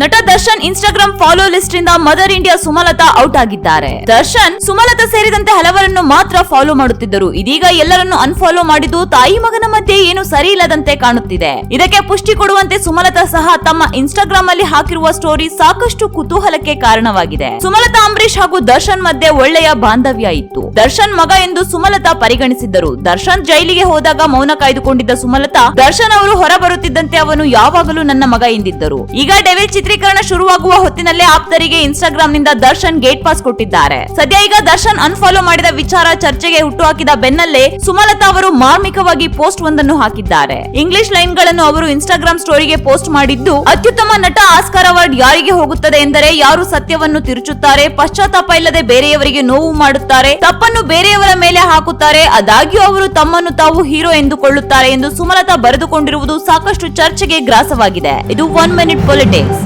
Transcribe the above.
ನಟ Darshan Instagram follow list ಇಂದ mother India Sumalatha out ಆಗಿದ್ದಾರೆ. ದರ್ಶನ್ ಸುಮಲತಾ ಸೇರಿದಂತೆ ಹಲವರನ್ನು ಮಾತ್ರ ಫಾಲೋ ಮಾಡುತ್ತಿದ್ದರು. ಇದೀಗ ಎಲ್ಲರನ್ನು ಅನ್ಫಾಲೋ ಮಾಡಿದ್ದು ತಾಯಿ ಮಗನ ಮಧ್ಯೆ ಏನು ಸರಿ ಇಲ್ಲದಂತೆ ಕಾಣುತ್ತಿದೆ. ಇದಕ್ಕೆ ಪುಷ್ಟಿ ಕೊಡುವಂತೆ ಸುಮಲತಾ ಸಹ ತಮ್ಮ ಇನ್ಸ್ಟಾಗ್ರಾಮ್ ಅಲ್ಲಿ ಹಾಕಿರುವ ಸ್ಟೋರಿ ಸಾಕಷ್ಟು ಕುತೂಹಲಕ್ಕೆ ಕಾರಣವಾಗಿದೆ. ಸುಮಲತಾ ಅಂಬರೀಶ್ ಹಾಗೂ ದರ್ಶನ್ ಮಧ್ಯೆ ಒಳ್ಳೆಯ ಬಾಂಧವ್ಯ ಇತ್ತು. ದರ್ಶನ್ ಮಗ ಎಂದು ಸುಮಲತಾ ಪರಿಗಣಿಸಿದ್ದರು. ದರ್ಶನ್ ಜೈಲಿಗೆ ಹೋದಾಗ ಮೌನ ಕಾಯ್ದುಕೊಂಡಿದ್ದ ಸುಮಲತಾ, ದರ್ಶನ್ ಅವರು ಹೊರಬರುತ್ತಿದ್ದಂತೆ ಅವನು ಯಾವಾಗಲೂ ನನ್ನ ಮಗ ಎಂದಿದ್ದರು. ಈಗ ಡೆವಿಲ್ ಚಿತ್ರೀಕರಣ ಶುರುವಾಗುವ ಹೊತ್ತಿನಲ್ಲೇ ಆಪ್ತರಿಗೆ ಇನ್ಸ್ಟಾಗ್ರಾಮ್ನಿಂದ ದರ್ಶನ್ ಗೇಟ್ ಪಾಸ್ ಕೊಟ್ಟಿದ್ದಾರೆ. ಸದ್ಯ ಈಗ ದರ್ಶನ್ ಅನ್ಫಾಲೋ ಮಾಡಿದ ವಿಚಾರ ಚರ್ಚೆಗೆ ಹುಟ್ಟುಹಾಕಿದ ಬೆನ್ನಲ್ಲೇ ಸುಮಲತಾ ಅವರು ಮಾರ್ಮಿಕವಾಗಿ ಪೋಸ್ಟ್ ಒಂದನ್ನು ಹಾಕಿದ್ದಾರೆ. ಇಂಗ್ಲಿಷ್ ಲೈನ್ಗಳನ್ನು ಅವರು ಇನ್ಸ್ಟಾಗ್ರಾಮ್ ಸ್ಟೋರಿಗೆ ಪೋಸ್ಟ್ ಮಾಡಿದ್ದು, ಅತ್ಯುತ್ತಮ ನಟ ಆಸ್ಕರ್ ಅವಾರ್ಡ್ ಯಾರಿಗೆ ಹೋಗುತ್ತದೆ ಎಂದರೆ ಯಾರು ಸತ್ಯವನ್ನು ತಿರುಚುತ್ತಾರೆ, ಪಶ್ಚಾತ್ತಾಪ ಇಲ್ಲದೆ ಬೇರೆಯವರಿಗೆ ನೋವು ಮಾಡುತ್ತಾರೆ, ತಪ್ಪನ್ನು ಬೇರೆಯವರ ಮೇಲೆ ಹಾಕುತ್ತಾರೆ ಆದಾಗ್ಯೂ ಅವರು ತಮ್ಮನ್ನು ತಾವು ಹೀರೋ ಎಂದುಕೊಳ್ಳುತ್ತಾರೆ ಎಂದು ಸುಮಲತಾ ಬರೆದುಕೊಂಡಿರುವುದು ಸಾಕಷ್ಟು ಚರ್ಚೆಗೆ ಗ್ರಾಸವಾಗಿದೆ. ಇದು ಒನ್ ಮಿನಿಟ್ ಪೊಲಿಟಿಕ್ಸ್